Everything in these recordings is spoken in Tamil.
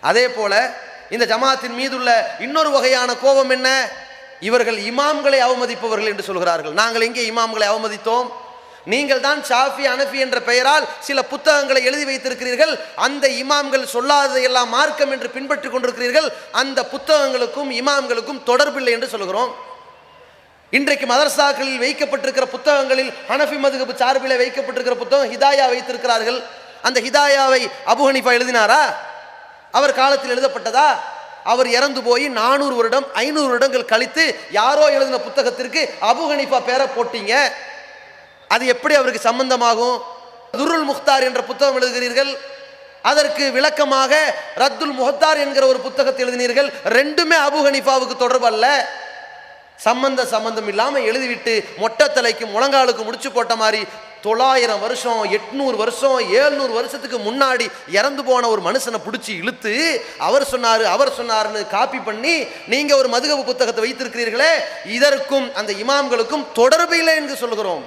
அதே போல இந்த ஜமாத்தின் மீதுள்ள இன்னொரு வகையான கோபம் என்ன? இவர்கள் இமாம்களை அவமதிப்பவர்கள் என்று சொல்கிறார்கள். நாங்கள் எங்கே இமாம்களை அவமதித்தோம்? நீங்கள் தான் ஷாஃபி அனஃபி என்ற பெயரால் சில புத்தகங்களை எழுதி வைத்திருக்கிறீர்கள். அந்த இமாம்கள் சொல்லாததையெல்லாம் மார்க்கம் என்று பின்பற்றிக் கொண்டிருக்கிறீர்கள். அந்த புத்தகங்களுக்கும் இமாம்களுக்கும் தொடர்பில்லை என்று சொல்கிறோம். இன்றைக்கு மதரசாக்களில் வைக்கப்பட்டிருக்கிற புத்தகங்களில் ஹனஃபி மதுகபு சார்பில் வைக்கப்பட்டிருக்கிற புத்தகம் ஹிதாயா வைத்திருக்கிறார்கள். அந்த ஹிதாயாவை அபு எழுதினாரா? அவர் காலத்தில் எழுதப்பட்டதா? அவர் இறந்து போய் நானூறு வருடம் ஐநூறு வருடங்கள் கழித்து யாரோ எழுதின புத்தகத்திற்கு அபு பேரை போட்டீங்க. அது எப்படி அவருக்கு சம்பந்தமாகும்? துருல் முக்தார் என்ற புத்தகம் எழுதுகிறீர்கள். அதற்கு விளக்கமாக ரத்துல் முகத்தார் என்கிற ஒரு புத்தகத்தை எழுதினீர்கள். ரெண்டுமே அபு ஹனீஃபாவுக்கு தொடர்பு அல்ல. சம்பந்த சம்பந்தம் இல்லாமல் எழுதிவிட்டு மொட்டை தலைக்கு முழங்காலுக்கு முடிச்சு போட்ட மாதிரி தொள்ளாயிரம் வருஷம் எட்நூறு வருஷம் ஏழ்நூறு வருஷத்துக்கு முன்னாடி இறந்து போன ஒரு மனுஷனை பிடிச்சி இழுத்து அவர் சொன்னார் அவர் சொன்னார்னு காப்பி பண்ணி நீங்கள் ஒரு மதுகபு புத்தகத்தை வைத்திருக்கிறீர்களே இதற்கும் அந்த இமாம்களுக்கும் தொடர்பு இல்லை என்று சொல்கிறோம்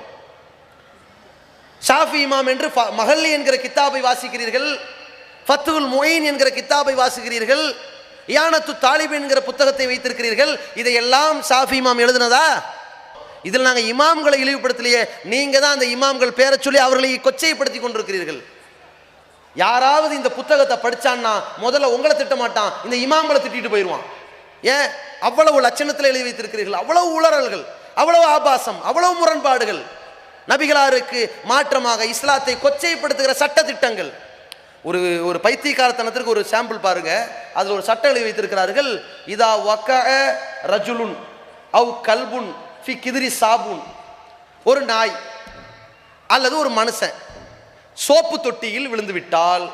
ஷாஃபி இமாம் என்று ஃப- மஹல்லி என்கிற கித்தாபை வாசிக்கிறீர்கள் ஃபத்துல் மொயின் என்கிற கித்தாபை வாசிக்கிறீர்கள் யானத்து தாலிப் என்கிற புத்தகத்தை வைத்திருக்கிறீர்கள் இதையெல்லாம் ஷாஃபி இமாம் எழுதினதா? இதில் நாங்கள் இமாம்களை இழிவுபடுத்தலையே நீங்கள் தான் அந்த இமாம்கள் பேரை சொல்லி அவர்களை கொச்சைப்படுத்தி கொண்டிருக்கிறீர்கள். யாராவது இந்த புத்தகத்தை படிச்சான்னா முதல்ல உங்களை திட்ட மாட்டான் இந்த இமாம்களை திட்டிட்டு போயிடுவான். ஏன்? அவ்வளவு லட்சணத்தில் எழுதி வைத்திருக்கிறீர்கள் அவ்வளவு உளறல்கள் அவ்வளவு ஆபாசம் அவ்வளவு முரண்பாடுகள். நபிகளாருக்கு மாற்றமாக இஸ்லாத்தை கொச்சைப்படுத்துகிற சட்ட திட்டங்கள் ஒரு ஒரு பைத்தியக்காரத்தனத்திற்கு ஒரு சாம்பிள் பாருங்க. அதில் ஒரு சட்டம் எழுதி வைத்திருக்கிறார்கள் இதா வக்க ரஜுலுன் அவ் கல்புன் ஃபி கிதிரி சாபூன் ஒரு நாய் அல்லது ஒரு மனுஷன் சோப்பு தொட்டியில் விழுந்து விட்டால்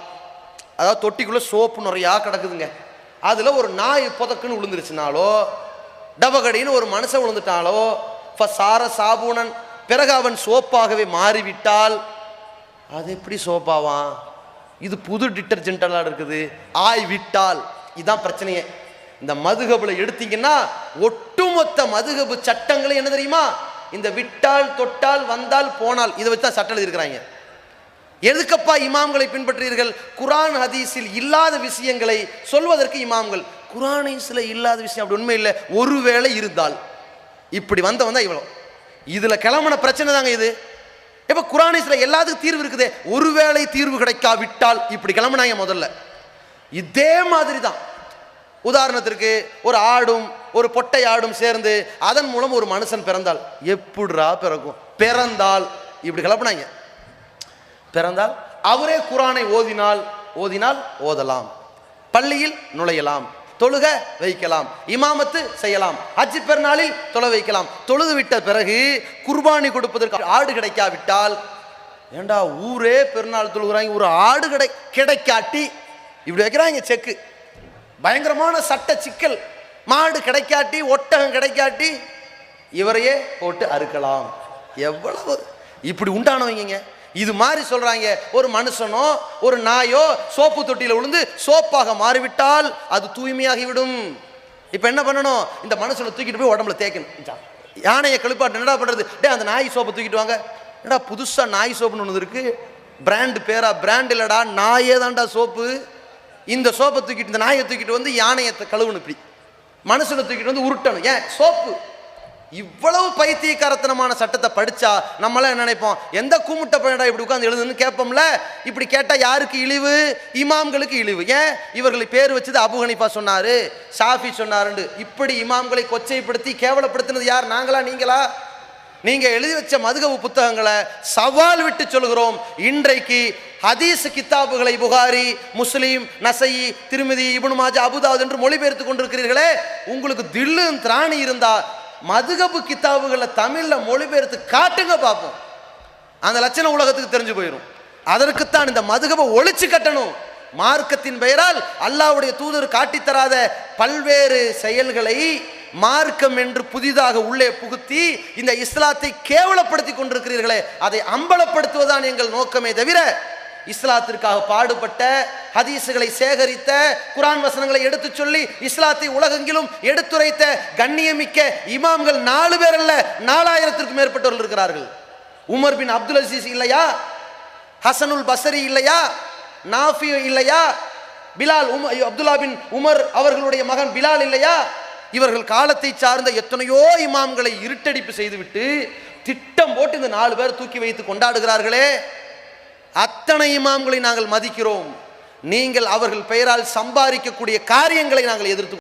அதாவது தொட்டிக்குள்ளே சோப்பு நிறையா கிடக்குதுங்க. அதில் ஒரு நாய் புதக்குன்னு விழுந்துருச்சுனாலோ டபகடின்னு ஒரு மனுஷன் விழுந்துட்டாலோ சார சாபூனன் பிறகு அவன் சோப்பாகவே மாறிவிட்டால் அது எப்படி சோப்பாவான் இது புது டிட்டர்ஜென்டெல்லாம் இருக்குது. ஆய் விட்டால் இதுதான் பிரச்சனையே. இந்த மதுகபில் எடுத்தீங்கன்னா ஒட்டுமொத்த மதுகபு சட்டங்களை என்ன தெரியுமா? இந்த விட்டால் தொட்டால் வந்தால் போனால் இதை வச்சு தான் சட்டம் எழுதியிருக்கிறாங்க. எதுக்கப்பா இமாம்களை பின்பற்றுறீர்கள் குரான் ஹதீஸில் இல்லாத விஷயங்களை சொல்வதற்கு இமாம்கள். குரான் ஹதீஸில் இல்லாத விஷயம் அப்படி உண்மை இல்லை. ஒருவேளை இருந்தால். இப்படி வந்தவன் தான் இவ்வளோ இதில் கிளம்புன பிரச்சனை தாங்க இது. இப்போ குரானிஸில் எல்லாத்துக்கும் தீர்வு இருக்குதே. ஒருவேளை தீர்வு கிடைக்காவிட்டால் இப்படி கிளம்புனாங்க முதல்ல. இதே மாதிரி தான் உதாரணத்திற்கு ஒரு ஆடும் ஒரு பொட்டை ஆடும் சேர்ந்து அதன் மூலம் ஒரு மனுஷன் பிறந்தால் எப்படிரா பிறக்கும்? பிறந்தால் இப்படி கிளப்புனாங்க. பிறந்தால் அவரே குரானை ஓதினால் ஓதினால் ஓதலாம். பள்ளியில் நுழையலாம். தொழுக வைக்கலாம். இமாமத்து செய்யலாம். ஹஜ் பெருநாளில் தொலை வைக்கலாம். தொழுது விட்ட பிறகு குர்பானி கொடுப்பதற்கு ஆடு கிடைக்காவிட்டால் ஏண்டா ஊரே பெருநாள் தொழுகிறாங்க? ஒரு ஆடு கிடை கிடைக்காட்டி இப்படி வைக்கிறாங்க செக்கு. பயங்கரமான சட்ட சிக்கல். மாடு கிடைக்காட்டி ஒட்டகம் கிடைக்காட்டி இவரையே போட்டு அறுக்கலாம். எவ்வளவு? இப்படி உண்டானவங்க இது மாதிரி சொல்றாங்க. ஒரு மனுஷனோ ஒரு நாயோ சோப்பு தொட்டியில் விழுந்து சோப்பாக மாறிவிட்டால் அது தூய்மையாகிவிடும். இப்போ என்ன பண்ணணும்? இந்த மனுஷனை தூக்கிட்டு போய் உடம்புல தேய்க்கணும். யானையை கழுப்பாட்டு என்னடா பண்றது? டே அந்த நாய் சோப்பை தூக்கிட்டு வாங்க. என்னடா புதுசா நாய் சோப்புன்னு ஒன்று இருக்கு? பிராண்டு பேரா பிராண்ட் இல்லடா நாயே தான்டா சோப்பு. இந்த சோப்பை தூக்கிட்டு இந்த நாயை தூக்கிட்டு வந்து யானையை கழுவணும் இப்படி. மனுஷனை தூக்கிட்டு வந்து உருட்டணும். ஏன்? சோப்பு. இவ்வளவு பைத்தியக்காரத்தனமான சட்டத்தை படித்தா நம்மளாம் என்ன நினைப்போம்? எந்த கூமுட்ட பையடா இப்படி உட்காந்து எழுதுன்னு கேட்போம்ல? இப்படி கேட்டால் யாருக்கு இழிவு? இமாம்களுக்கு இழிவு. ஏன்? இவர்களை பேர் வச்சது அபு ஹனீஃபா சொன்னாரு ஷாஃபி சொன்னாருண்டு. இப்படி இமாம்களை கொச்சைப்படுத்தி கேவலப்படுத்தினது யார்? நாங்களா நீங்களா? நீங்கள் எழுதி வச்ச மதுகவு புத்தகங்களை சவால் விட்டு சொல்கிறோம். இன்றைக்கு ஹதீஸ் கித்தாபுகளை புகாரி முஸ்லீம் நசை திருமதி இபுனு மாஜா அபுதாத் என்று மொழிபெயர்த்து கொண்டிருக்கிறீர்களே உங்களுக்கு தில்லும் திராணி இருந்தா மதுகபு கித்தாபுகளை தமிழில் மொழிபெயர்த்து காட்டுங்க பார்ப்போம் அந்த லட்சணம் உலகத்துக்கு தெரிஞ்சு போயிடும் அதற்குத்தான் இந்த மதுகபை ஒழிச்சு கட்டணும். மார்க்கத்தின் பெயரால் அல்லாஹ்வுடைய தூதர் காட்டித்தராத பல்வேறு செயல்களை மார்க்கம் என்று புதிதாக உள்ளே புகுத்தி இந்த இஸ்லாத்தை கேவலப்படுத்தி கொண்டிருக்கிறீர்களே அதை அம்பலப்படுத்துவதுதான் எங்கள் நோக்கமே தவிர இஸ்லாத்திற்காக பாடுபட்ட ஹதீஸுகளை சேகரித்த குரான் வசனங்களை எடுத்து சொல்லி இஸ்லாத்தை உலகெங்கிலும் எடுத்துரைத்த கண்ணியமிக்க இமாம்கள் நாலு பேர் அல்ல நாலாயிரத்திற்கும் மேற்பட்டவர்கள் இருக்கிறார்கள். உமர் பின் அப்துல் அசீஸ் இல்லையா? ஹசனுல் பசரி இல்லையா? நாஃபி இல்லையா? பிலால் உம் அப்துல்லா பின் உமர் அவர்களுடைய மகன் பிலால் இல்லையா? இவர்கள் காலத்தை சார்ந்த எத்தனையோ இமாம்களை இருட்டடிப்பு செய்துவிட்டு திட்டம் போட்டு இந்த நாலு பேர் தூக்கி வைத்து கொண்டாடுகிறார்களே. அத்தனை இமாம்களை நாங்கள் மதிக்கிறோம். நீங்கள் அவர்கள் பெயரால் சம்பாதிக்கக்கூடிய காரியங்களை நாங்கள் எதிர்த்து